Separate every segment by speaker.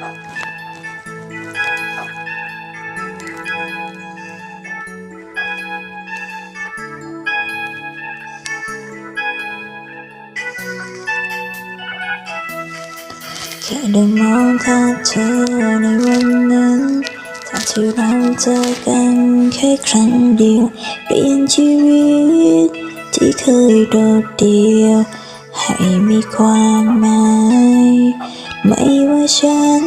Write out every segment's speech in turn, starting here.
Speaker 1: แค่ได้มองภาพเธอในวันนั้นตอนที่เราเจอกันแค่ครั้งเดียวเปลี่ยนชีวิตที่เคยโดดเดี่ยวให้มีความหมาย ไม่ว่าฉัน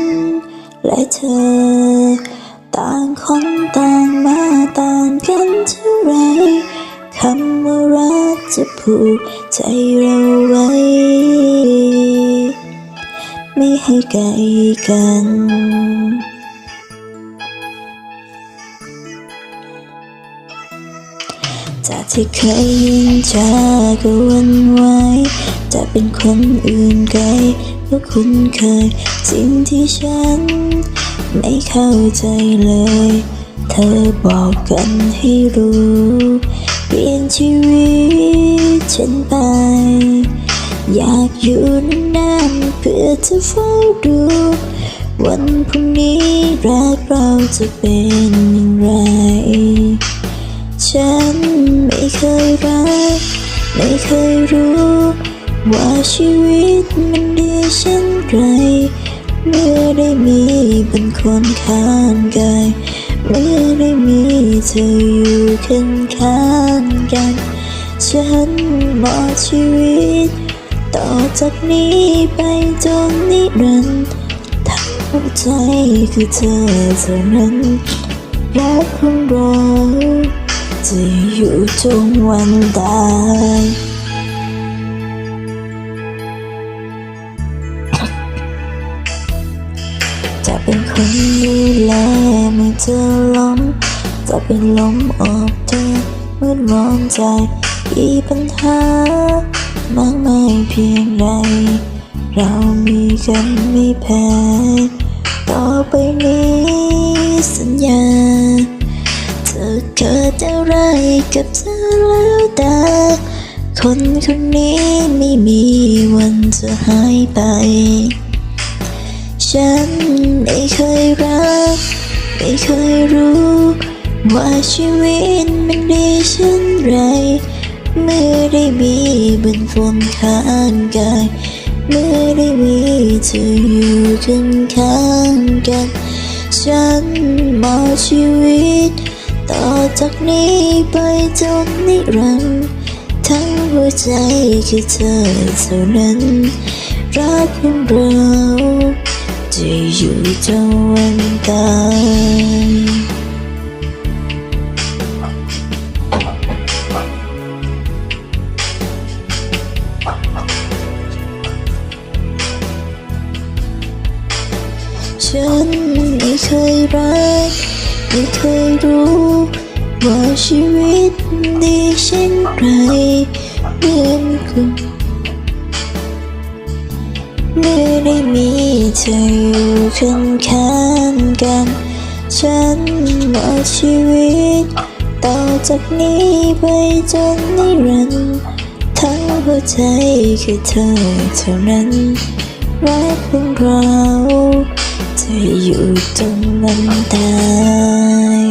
Speaker 1: และเธอ ต่างคนต่างมาต่างกันเท่าไรคำว่ารักจะผูกใจเราไว้ ไม่ให้ไกลกันจากที่เคยยินจาก็วันไหวจะเป็นคนอื่นไกล ก็คุ้นเคย สิ่งที่ฉันไม่เข้าใจเลย เธอบอกกันให้รู้ เปลี่ยนชีวิตฉันไป อยากอยู่นานๆเพื่อจะเฝ้าดู วันพรุ่งนี้รักเราจะเป็นอย่างไร ฉันไม่เคยรัก ไม่เคยรู้ ว่าชีวิตมันดีเช่นไร เมื่อได้มีเป็นคนข้างกายเมื่อได้มีเธออยู่ข้างข้างกัน ฉันมอชีวิต ต่อจากนี้ไปจนนิรันดร์ทั้งใจคือเธอเท่านั้นรักของเราจะอยู่จนวันตาย จะเป็นคนดูแลเมื่อเธอล้มจะเป็นลมออกเธอเมื่อร้อนใจมีปัญหามากมายเพียงใดเรามีกันไม่แพ้ต่อไปนี้สัญญา เธอเกิดอะไรกับเธอแล้วแต่คนคนนี้ไม่มีวันจะหายไป ฉันไม่เคยรัก ไม่เคยรู้ ว่าชีวิตมันดีเช่นไร เมื่อได้มีบนฝนข้างกายเมื่อได้มีเธออยู่ข้างข้างกัน ฉันมอบชีวิต ต่อจากนี้ไปจนนิรันดร์ทั้งหัวใจคือเธอเท่านั้น รักของเรา อยู่จนวันตายฉันไม่เคยรักไม่เคยรู้ ว่าชีวิตดีเช่นไรเมื่อมีคุณ มื่อได้มีเธออยู่ข้างข้างกัน ฉันมอบชีวิต ต่อจากนี้ไปจนนิรันดร์ทั้งหัวใจคือเธอเท่านั้น รักของเราจะอยู่จนวันตาย